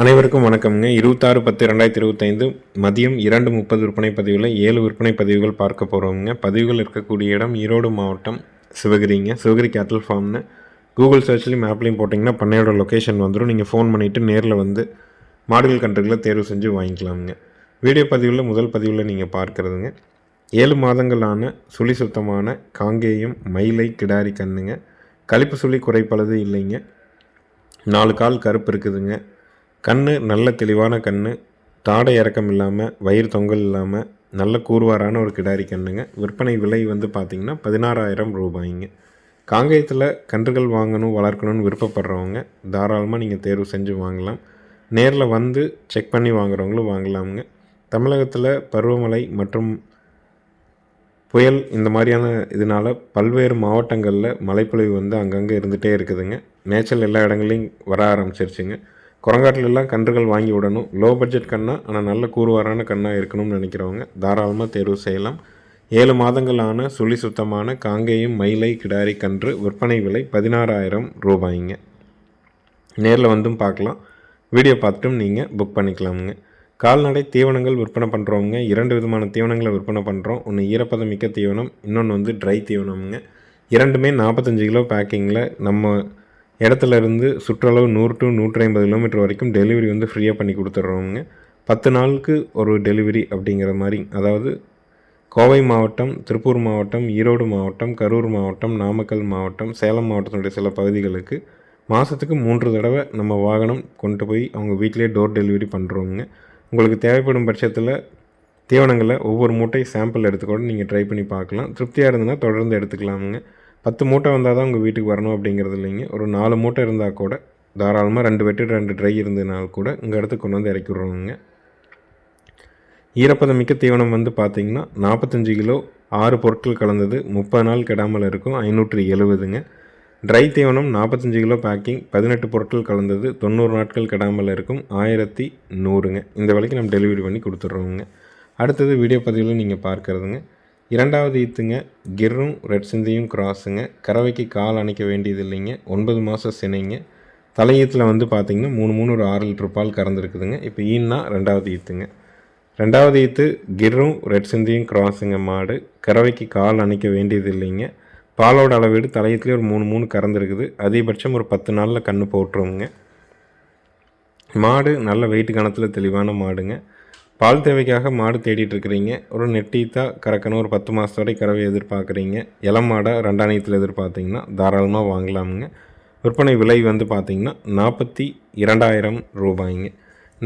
அனைவருக்கும் வணக்கம்ங்க. இருபத்தாறு பத்து ரெண்டாயிரத்தி இருபத்தைந்து மதியம் இரண்டு முப்பது விற்பனை பதிவில் ஏழு விற்பனை பதிவுகள் பார்க்க போகிறோம்ங்க பதிவுகள் இருக்கக்கூடிய இடம் ஈரோடு மாவட்டம் சிவகிரிங்க. சிவகிரி கேட்டல் ஃபார்ம்னு கூகுள் சர்ச்லேயும் மேப்லேயும் போட்டிங்கன்னா பண்ணையோட லொக்கேஷன் வந்துடும் நீங்கள் ஃபோன் பண்ணிவிட்டு நேரில் வந்து மாடுகள் கன்றுகளை தேர்வு செஞ்சு வாங்கிக்கலாமுங்க. வீடியோ பதிவில் முதல் பதிவில் நீங்கள் பார்க்குறதுங்க. ஏழு மாதங்களான சுழி சுத்தமான காங்கேயம் மயிலை கிடாரி கண்ணுங்க கழிப்பு சுழி குறைப்பளது இல்லைங்க. நாலு கால் கருப்பு இருக்குதுங்க. கண் நல்ல தெளிவான கண் தாடை இறக்கம் இல்லாமல் வயிறு தொங்கல் இல்லாமல் நல்ல கூர்வாரான ஒரு கிடாரி கண்ணுங்க. விற்பனை விலை வந்து பார்த்திங்கன்னா பதினாறாயிரம் ரூபாய்ங்க. காங்கேயத்தில் கன்றுகள் வாங்கணும் வளர்க்கணும்னு விருப்பப்படுறவங்க தாராளமாக நீங்கள் தேர்வு செஞ்சு வாங்கலாம். நேரில் வந்து செக் பண்ணி வாங்குறவங்களும் வாங்கலாமுங்க. தமிழகத்தில் பருவமழை மற்றும் புயல் இந்த மாதிரியான இதனால் பல்வேறு மாவட்டங்களில் மழைப்பொழிவு வந்து அங்கங்கே இருந்துகிட்டே இருக்குதுங்க. மேய்ச்சல் எல்லா இடங்களையும் வர ஆரம்பிச்சிருச்சுங்க. குரங்காட்டில் எல்லாம் கன்றுகள் வாங்கி விடணும். லோ பட்ஜெட் கண்ணா ஆனால் நல்ல கூறுவாரான கண்ணாக இருக்கணும்னு நினைக்கிறவங்க தாராளமாக தேர்வு செய்யலாம். ஏழு மாதங்களான சுழி சுத்தமான காங்கேயம் மயிலை கிடாரி கன்று விற்பனை விலை பதினாறாயிரம் ரூபாய்ங்க. நேரில் வந்தும் பார்க்கலாம். வீடியோ பார்த்துட்டும் நீங்கள் புக் பண்ணிக்கலாமுங்க. கால்நடை தீவனங்கள் விற்பனை பண்ணுறவங்க இரண்டு விதமான தீவனங்களை விற்பனை பண்ணுறோம் ஒன்று ஈரப்பதம் மிக்க தீவனம் இன்னொன்று வந்து ட்ரை தீவனம்ங்க. இரண்டுமே நாற்பத்தஞ்சு கிலோ பேக்கிங்கில் நம்ம இடத்துல இருந்து சுற்றளவு நூறு டு நூற்றி ஐம்பது கிலோமீட்டர் வரைக்கும் டெலிவரி வந்து ஃப்ரீயாக பண்ணி கொடுத்துட்றோங்க பத்து நாளுக்கு ஒரு டெலிவரி அப்படிங்கிற மாதிரி. அதாவது கோவை மாவட்டம் திருப்பூர் மாவட்டம் ஈரோடு மாவட்டம் கரூர் மாவட்டம் நாமக்கல் மாவட்டம் சேலம் மாவட்டத்தினுடைய சில பகுதிகளுக்கு மாதத்துக்கு மூன்று தடவை நம்ம வாகனம் கொண்டு போய் அவங்க வீட்டிலே டோர் டெலிவரி பண்ணுறோங்க உங்களுக்கு தேவைப்படும் பட்சத்தில் தீவனங்களை ஒவ்வொரு மூட்டை சாம்பிள் எடுத்துக்கூட நீங்கள் ட்ரை பண்ணி பார்க்கலாம். திருப்தியாக இருந்ததுன்னா தொடர்ந்து எடுத்துக்கலாமுங்க. பத்து மூட்டை வந்தால் தான் உங்கள் வீட்டுக்கு வரணும் அப்படிங்கிறது இல்லைங்க. ஒரு நாலு மூட்டை இருந்தால் கூட தாராளமாக ரெண்டு வெட்டு ரெண்டு ட்ரை இருந்ததுனால கூட உங்கள் இடத்துக்கு கொண்டு வந்து இறக்கி விட்றோங்க ஈரப்பதம் மிக்க தீவனம் வந்து பார்த்திங்கன்னா நாற்பத்தஞ்சு கிலோ ஆறு பொருட்கள் கலந்தது முப்பது நாள் கெடாமல் இருக்கும் ஐநூற்றி எழுபதுங்க. ட்ரை தீவனம் நாற்பத்தஞ்சு கிலோ பேக்கிங் பதினெட்டு பொருட்கள் கலந்தது தொண்ணூறு நாட்கள் கெடாமல் இருக்கும் ஆயிரத்தி நூறுங்க. இந்த விலைக்கு நம்ம டெலிவரி பண்ணி கொடுத்துட்றோங்க. அடுத்தது வீடியோ பதிவில் நீங்கள் பார்க்குறதுங்க. இரண்டாவது ஈத்துங்க கிர்ரும் ரெட் சிந்தியும் கிராஸுங்க. கறவைக்கு கால் அணைக்க வேண்டியது இல்லைங்க ஒன்பது மாதம் சினைங்க. தலையீத்தில் வந்து பார்த்திங்கன்னா மூணு மூணு ஒரு ஆறு லிட்டர் பால் கறந்துருக்குதுங்க. இப்போ ஈன்னா ரெண்டாவது ஈத்துங்க. ரெண்டாவது ஈத்து கிர்ரும் ரெட் சிந்தியும் கிராஸுங்க மாடு. கறவைக்கு கால் அணைக்க வேண்டியது இல்லைங்க பாலோட அளவீடு தலையத்துலேயே ஒரு மூணு மூணு கறந்துருக்குது. அதிகபட்சம் ஒரு பத்து நாளில் கன்று போட்டுருவோங்க மாடு நல்ல வெயிட் கணத்தில் தெளிவான மாடுங்க. பால் தேவைக்காக மாடு தேடிட்டு இருக்கிறீங்க ஒரு நெட்டீத்தா கறக்கணும். ஒரு பத்து மாதத்து வரை கறவை எதிர்பார்க்குறீங்க. இளம் மாடை ரெண்டாயிரத்தில் எதிர்பார்த்தீங்கன்னா தாராளமாக வாங்கலாமுங்க. விற்பனை விலை வந்து பார்த்திங்கன்னா நாற்பத்தி இரண்டாயிரம் ரூபாய்ங்க.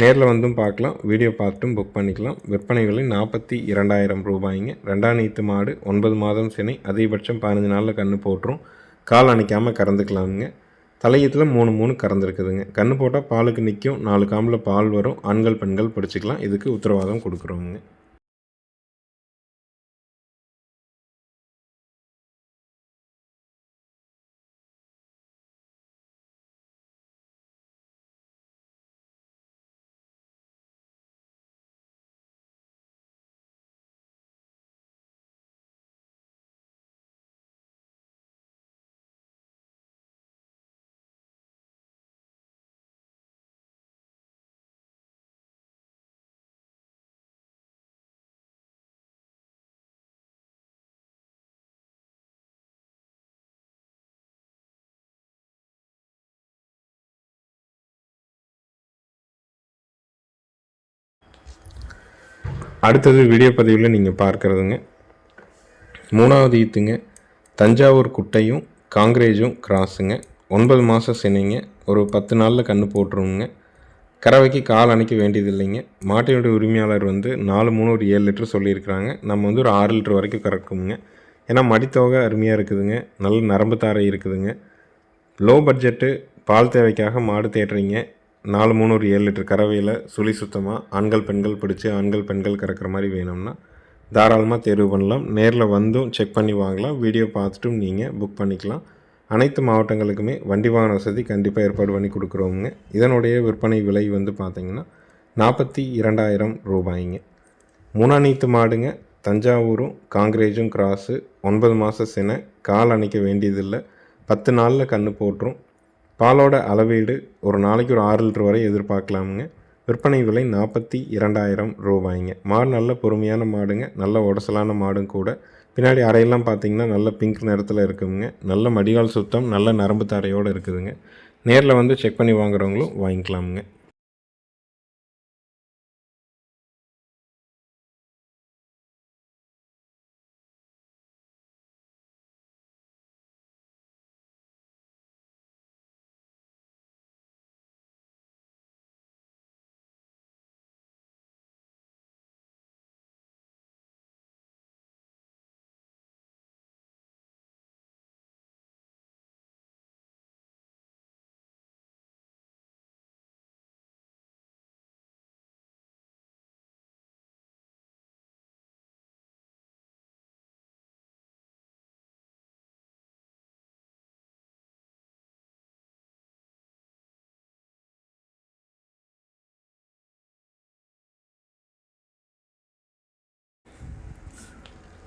நேரில் வந்தும் பார்க்கலாம் வீடியோ பார்த்துட்டும் புக் பண்ணிக்கலாம். விற்பனை விலை நாற்பத்தி இரண்டாயிரம் ரூபாய்ங்க. ரெண்டாம் நீத்து மாடு ஒன்பது மாதம் சினை. அதிகபட்சம் பதினஞ்சு நாளில் கன்று போட்டுரும். கால் அணைக்காமல் கறந்துக்கலாமுங்க. தலையத்தில் மூணு மூணு கறந்துருக்குதுங்க. கன்று போட்டால் பாலுக்கு நிற்கும் நாலு காம்பில் பால் வரும். ஆண்கள் பெண்கள் பிடிச்சிக்கலாம். இதுக்கு உத்தரவாதம் கொடுக்குறோங்க. அடுத்தது வீடியோ பதிவில் நீங்கள் பார்க்குறதுங்க. மூணாவது ஈத்துங்க. தஞ்சாவூர் குட்டையும் காங்கிரேஜும் கிராஸுங்க. ஒன்பது மாதம் சினைங்க ஒரு பத்து நாளில் கன்று போட்டுருவோங்க. கறவைக்கு கால் அணைக்க வேண்டியது இல்லைங்க மாட்டினுடைய உரிமையாளர் வந்து நாலு மூணு ஒரு ஏழு லிட்டர் சொல்லியிருக்கிறாங்க. நம்ம வந்து ஒரு ஆறு லிட்டர் வரைக்கும் கறக்குங்க. ஏன்னா மடித்தொகை அருமையாக இருக்குதுங்க. நல்ல நரம்பு தாரை இருக்குதுங்க. லோ பட்ஜெட்டு பால் தேவைக்காக மாடு தேடுறீங்க. நாலு மூணு ஒரு ஏழு லிட்டர் கறவையில் சுழி சுத்தமாக ஆண்கள் பெண்கள் பிடிச்சி ஆண்கள் பெண்கள் கறக்கிற மாதிரி வேணும்னா தாராளமாக தேர்வு பண்ணலாம். நேரில் வந்தும் செக் பண்ணி வாங்கலாம். வீடியோ பார்த்துட்டும் நீங்கள் புக் பண்ணிக்கலாம். அனைத்து மாவட்டங்களுக்குமே வண்டி வாகன வசதி கண்டிப்பாக ஏற்பாடு பண்ணி கொடுக்குறோங்க இதனுடைய விற்பனை விலை வந்து பார்த்திங்கன்னா நாற்பத்தி இரண்டாயிரம் ரூபாய்ங்க. மூணாநீத்து மாடுங்க. தஞ்சாவூரும் காங்கிரேஜும் கிராஸு ஒன்பது மாத சினை கால் அணைக்க வேண்டியதில்லை. பத்து நாளில் கன்று போட்டுரும். பாலோட அளவீடு ஒரு நாளைக்கு ஒரு ஆறு லிட்டர் வரை எதிர்பார்க்கலாமுங்க. விற்பனை விலை நாற்பத்தி இரண்டாயிரம் ரூபாய்ங்க. மாடு நல்ல பொறுமையான மாடுங்க. நல்ல உடசலான மாடும் கூட. பின்னாடி அறையெல்லாம் பார்த்தீங்கன்னா நல்ல பிங்க் நிறத்தில் இருக்குங்க. நல்ல மடிகால் சுத்தம் நல்ல நரம்பு தரையோடு இருக்குதுங்க. நேரில் வந்து செக் பண்ணி வாங்குறவங்களும் வாங்கிக்கலாமுங்க.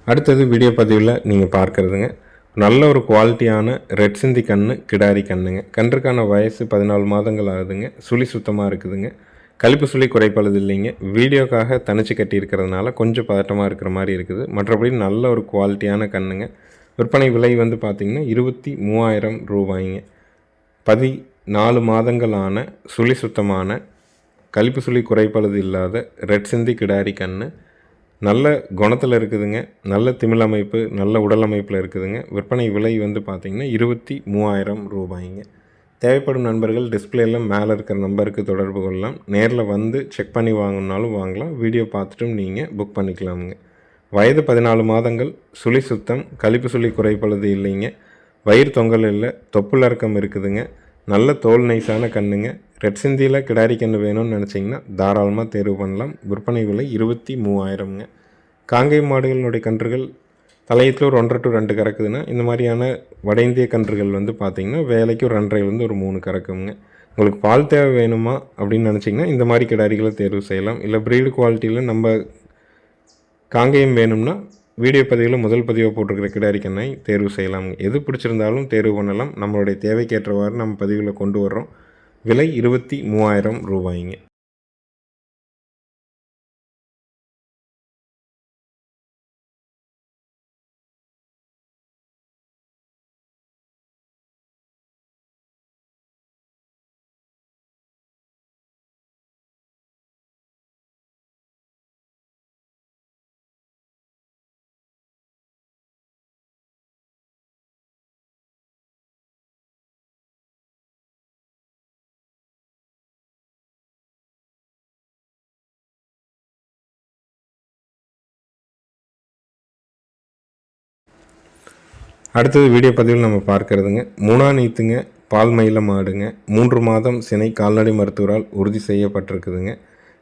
அடுத்தது வீடியோ பதிவில் நீங்கள் பார்க்குறதுங்க. நல்ல ஒரு குவாலிட்டியான ரெட் சிந்தி கன்று கிடாரி கன்றுங்க கன்றுக்கான வயசு பதினாலு மாதங்கள் ஆகுதுங்க. சுழி சுத்தமாக இருக்குதுங்க. கழிப்பு சுழி குறைப்பழுது இல்லைங்க. வீடியோக்காக தனிச்சு கட்டியிருக்கிறதுனால கொஞ்சம் பதட்டமாக இருக்கிற மாதிரி இருக்குது. மற்றபடி நல்ல ஒரு குவாலிட்டியான கன்றுங்க விற்பனை விலை வந்து பார்த்திங்கன்னா இருபத்தி மூவாயிரம் ரூபாய்ங்க. பதி நாலு மாதங்களான சுழி சுத்தமான கழிப்பு சுழி குறைப்பழுது இல்லாத ரெட் சிந்தி கிடாரி கன்று நல்ல குணத்தில் இருக்குதுங்க. நல்ல திமிழ் அமைப்பு நல்ல உடல் அமைப்பில் இருக்குதுங்க. விற்பனை விலை வந்து பார்த்திங்கன்னா இருபத்தி மூவாயிரம் ரூபாய்ங்க. தேவைப்படும் நண்பர்கள் டிஸ்பிளேயில் மேலே இருக்கிற நம்பருக்கு தொடர்பு கொள்ளலாம். நேரில் வந்து செக் பண்ணி வாங்கினாலும் வாங்கலாம். வீடியோ பார்த்துட்டும் நீங்கள் புக் பண்ணிக்கலாமுங்க. வயது பதினாலு மாதங்கள் சுழி சுத்தம் கழிப்பு சுழி குறைப்பழுது இல்லைங்க. வயிறு தொங்கல் இல்லை தொப்புள் இறக்கம் இருக்குதுங்க. நல்ல தோல் நைஸான கண்ணுங்க. ரெட் சிந்தியில் கிடாரி கன்று வேணும்னு நினச்சிங்கன்னா தாராளமாக தேர்வு பண்ணலாம். விற்பனை விலை இருபத்தி மூவாயிரம்ங்க. காங்கை மாடுகளினுடைய கன்றுகள் தலையத்தில் ஒரு ஒன்றரை டு ரெண்டு கறக்குதுன்னா இந்த மாதிரியான வட இந்திய கன்றுகள் வந்து பார்த்திங்கன்னா வேலைக்கு ஒரு ரெண்டரைலேருந்து ஒரு மூணு கறக்குங்க. உங்களுக்கு பால் தேவை வேணுமா அப்படின்னு நினச்சிங்கன்னா இந்த மாதிரி கிடாரிகளை தேர்வு செய்யலாம். இல்லை ப்ரீடு குவாலிட்டியில் நம்ம காங்கேயம் வேணும்னா வீடியோ பதிவில் முதல் பதிவாக போட்டிருக்கிற கிடாரிக்கண்ணை தேர்வு செய்யலாம். எது பிடிச்சிருந்தாலும் தேர்வு பண்ணலாம். நம்மளுடைய தேவைக்கேற்றவாறு நம்ம பதிவில் கொண்டு வர்றோம். விலை இருபத்தி மூவாயிரம் ரூபாய்ங்க. அடுத்தது வீடியோ பதிவில் நம்ம பார்க்கறதுங்க. மூணா நீத்துங்க பால் மயில மாடுங்க. மூன்று மாதம் சினை கால்நடை மருத்துவரால் உறுதி செய்யப்பட்டிருக்குதுங்க.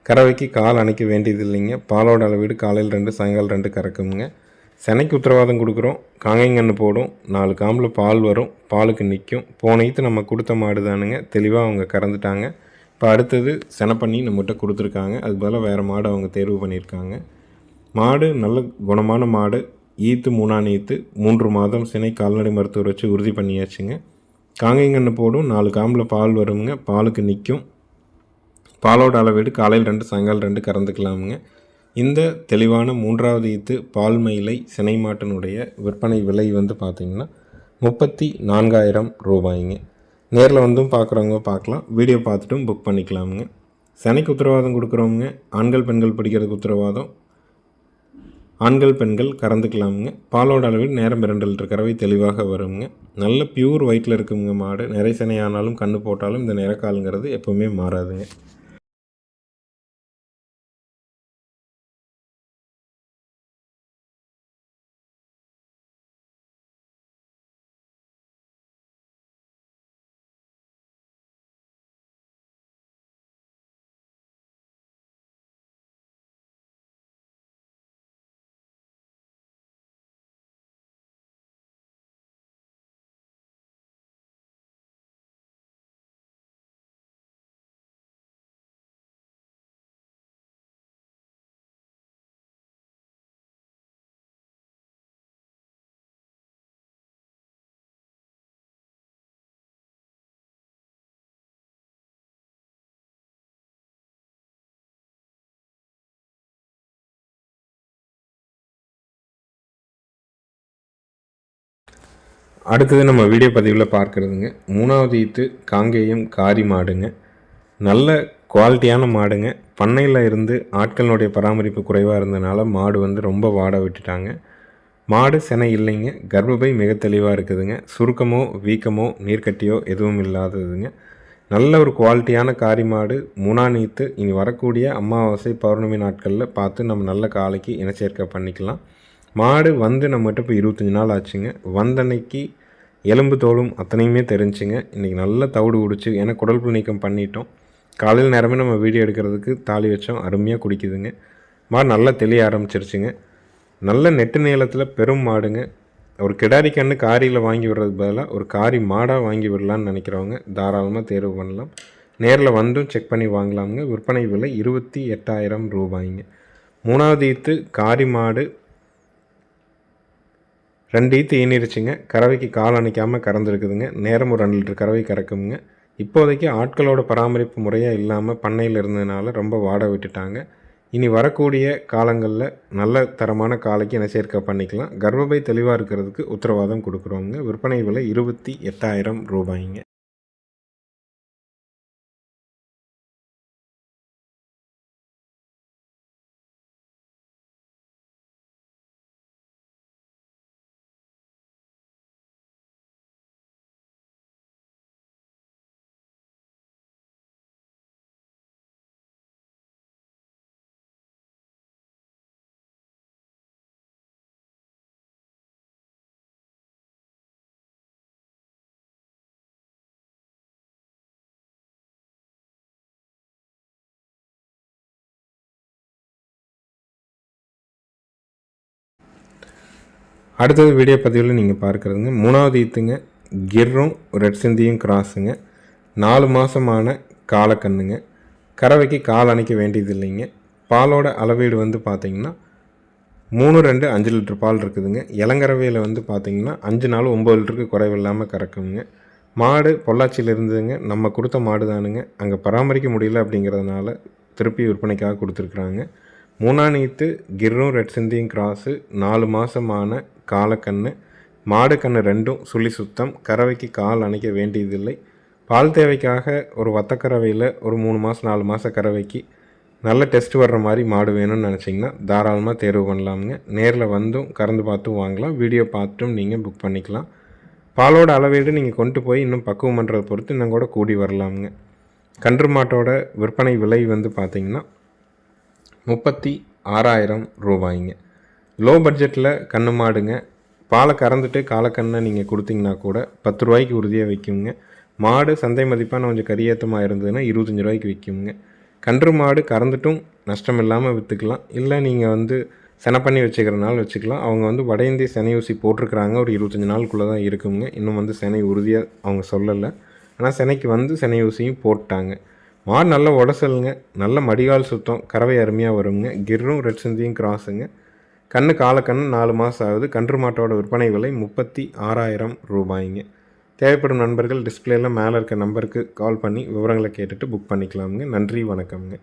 கறவைக்கு கால் அணைக்க வேண்டியது இல்லைங்க பாலோட அளவீடு காலையில் ரெண்டு சாயங்காலம் ரெண்டு கறக்குங்க செனைக்கு உத்தரவாதம் கொடுக்குறோம். காங்கைங்கன்று போடும். நாலு காம்பில் பால் வரும். பாலுக்கு நிற்கும் போன ஈத்து நம்ம கொடுத்த மாடு தானுங்க. தெளிவாக அவங்க கறந்துட்டாங்க. இப்போ அடுத்தது செனை பண்ணி நம்மகிட்ட கொடுத்துருக்காங்க. அதுக்கு பதிலாக வேறு மாடு அவங்க தேர்வு பண்ணியிருக்காங்க. மாடு நல்ல குணமான மாடு. ஈத்து மூணாம் ஈத்து மூன்று மாதம் சினை கால்நடை மருத்துவர் வச்சு உறுதி பண்ணியாச்சுங்க. காங்கைங்கன்று போடும் நாலு காம்பில் பால் வருங்க பாலுக்கு நிற்கும் பாலோட அளவீடு காலையில் ரெண்டு சாயங்காலம் ரெண்டு கறந்துக்கலாமுங்க. இந்த தெளிவான மூன்றாவது ஈத்து பால் மயிலை சினை மாட்டினுடைய விற்பனை விலை வந்து பார்த்திங்கன்னா முப்பத்தி நான்காயிரம் ரூபாய்ங்க. நேரில் வந்தும் பார்க்குறவங்க பார்க்கலாம் வீடியோ பார்த்துட்டும் புக் பண்ணிக்கலாமுங்க. சனைக்கு உத்தரவாதம் கொடுக்குறவங்க ஆண்கள் பெண்கள் பிடிக்கிறதுக்கு உத்தரவாதம். ஆண்கள் பெண்கள் கறந்துக்கலாமுங்க. பாலோட அளவில் நேரம் இரண்டு லிட்டர் கறவை தெளிவாக வருங்க நல்ல பியூர் ஒயிட்டில் இருக்குங்க மாடு. நிறைசனையானாலும் கண்ணு போட்டாலும் இந்த நிறக்காலுங்கிறது எப்போவுமே மாறாதுங்க. அடுத்தது நம்ம வீடியோ பதிவில் பார்க்குறதுங்க. மூணாவது ஈத்து காங்கேயம் காரி மாடுங்க. நல்ல குவாலிட்டியான மாடுங்க. பண்ணையில் இருந்து ஆட்களினுடைய பராமரிப்பு குறைவாக இருந்தனால மாடு வந்து ரொம்ப வாட விட்டுட்டாங்க. மாடு செனை இல்லைங்க. கர்ப்பப்பை மிக தெளிவாக இருக்குதுங்க. சுருக்கமோ வீக்கமோ நீர்க்கட்டியோ எதுவும் இல்லாததுங்க. நல்ல ஒரு குவாலிட்டியான காரி மாடு. மூணா நீத்து இனி வரக்கூடிய அமாவாசை பௌர்ணமி நாட்களில் பார்த்து நம்ம நல்ல காலைக்கு இனச்சேர்க்கை பண்ணிக்கலாம். மாடு வந்து நம்மகிட்ட இப்போ இருபத்தஞ்சி நாள் ஆச்சுங்க. வந்தன்னைக்கு எலும்பு தோலும் அத்தனையுமே தெரிஞ்சுங்க. இன்றைக்கி நல்ல தவிடு குடிச்சு ஏன்னா குடல் நீக்கம் பண்ணிட்டோம். காலையில் நேரமே நம்ம வீடியோ எடுக்கிறதுக்கு தாலி வச்சோம். அருமையாக குடிக்குதுங்க. மாடு நல்லா தெளிய ஆரம்பிச்சிருச்சுங்க. நல்ல நெட்டு நீளத்தில் பெரும் மாடுங்க. ஒரு கிடாரி கண்ணு காரியில் வாங்கி விடுறதுக்கு பதிலாக ஒரு காரி மாடாக வாங்கி விடலான்னு நினைக்கிறவங்க தாராளமாக தேர்வு பண்ணலாம். நேரில் வந்தும் செக் பண்ணி வாங்கலாமுங்க. விற்பனை விலை இருபத்தி எட்டாயிரம் ரூபாய்ங்க. மூணாவது ஈத்து காரி மாடு ரெண்டு ஈத்து ஈனிருச்சுங்க. கறவைக்கு கால் அணைக்காமல் கறந்துருக்குதுங்க. நேரம் ஒரு ரெண்டு லிட்டர் கறவை கறக்குங்க இப்போதைக்கு ஆட்களோட பராமரிப்பு முறையாக இல்லாமல் பண்ணையில் இருந்ததுனால ரொம்ப வாட விட்டுட்டாங்க. இனி வரக்கூடிய காலங்களில் நல்ல தரமான காலைக்கு என்ன சேர்க்க பண்ணிக்கலாம். கர்ப்பப்பை தெளிவாக இருக்கிறதுக்கு உத்தரவாதம் கொடுக்குறோங்க விற்பனை விலை இருபத்தி எட்டாயிரம் ரூபாய்ங்க. அடுத்தது வீடியோ பதிவில் நீங்கள் பார்க்குறதுங்க. மூணாவது ஈத்துங்க. கிர்ரும் ரெட் சிந்தியும் கிராஸுங்க நாலு மாதமான காலக்கண்ணுங்க கறவைக்கு கால் அணைக்க வேண்டியது இல்லைங்க. பாலோட அளவீடு வந்து பார்த்திங்கன்னா மூணு ரெண்டு அஞ்சு லிட்டர் பால் இருக்குதுங்க. இளங்கறவையில் வந்து பார்த்திங்கன்னா அஞ்சு நாள் ஒம்பது லிட்டருக்கு குறைவில்லாமல் கறக்குங்க. மாடு பொள்ளாச்சியில் இருந்ததுங்க. நம்ம கொடுத்த மாடு தானுங்க அங்கே பராமரிக்க முடியல அப்படிங்கிறதுனால திருப்பி விற்பனைக்காக கொடுத்துருக்குறாங்க. மூணாநீத்து கிர்ரும் ரெட் சிந்தியும் கிராஸு நாலு மாதமான காலக்கண்ணு மாடு கண்ணு ரெண்டும் சுழி சுத்தம். கறவைக்கு கால் அணைக்க வேண்டியதில்லை. பால் தேவைக்காக ஒரு வத்தக்கறவையில் ஒரு மூணு மாதம் நாலு மாத கறவைக்கு நல்ல டெஸ்ட் வர்ற மாதிரி மாடு வேணும்னு நினச்சிங்கன்னா தாராளமாக தேர்வு பண்ணலாமுங்க. நேரில் வந்தும் கறந்து பார்த்தும் வாங்கலாம். வீடியோ பார்த்துட்டும் நீங்கள் புக் பண்ணிக்கலாம். பாலோட அளவீடு நீங்கள் கொண்டு போய் இன்னும் பக்குவம் பண்ணுறதை பொறுத்து இன்னும் கூட கூடி வரலாமுங்க. கன்று மாட்டோட விற்பனை விலை வந்து பார்த்திங்கன்னா முப்பத்தி ஆறாயிரம் ரூபாய்ங்க. லோ பட்ஜெட்டில் கண்ணு மாடுங்க. பாலை கறந்துட்டு காலக்கண்ணை நீங்கள் கொடுத்தீங்கன்னா கூட பத்து ரூபாய்க்கு உறுதியாக விற்குங்க மாடு சந்தை மதிப்பான கொஞ்சம் கரியேற்றமாக இருந்ததுன்னா இருபத்தஞ்சி ரூபாய்க்கு விற்குங்க கன்று மாடு கறந்துட்டும் நஷ்டம் இல்லாமல் விற்றுக்கலாம் இல்லை நீங்கள் வந்து செனை பண்ணி வச்சுக்கிறனால வச்சுக்கலாம். அவங்க வந்து வட இந்திய செனை ஊசி போட்டிருக்கிறாங்க. ஒரு இருபத்தஞ்சி நாளுக்குள்ளே தான் இருக்குங்க. இன்னும் வந்து செனை உறுதியாக அவங்க சொல்லலை. ஆனால் செனைக்கு வந்து செனை ஊசியும் போட்டாங்க. மாடு நல்ல உடசலுங்க. நல்ல மடிகால் சுத்தம். கறவை அருமையாக வருங்க. கிர்ரும் ரெட் சிந்தியும் கிராஸுங்க. கண்ணு காலக்கண்ணு நாலு மாதம் ஆகுது. கன்று மாட்டோட விற்பனை விலை முப்பத்தி ஆறாயிரம் ரூபாய்ங்க. தேவைப்படும் நண்பர்கள் டிஸ்பிளேல மேலே இருக்க நம்பருக்கு கால் பண்ணி விவரங்களை கேட்டுட்டு புக் பண்ணிக்கலாமுங்க. நன்றி வணக்கம்ங்க.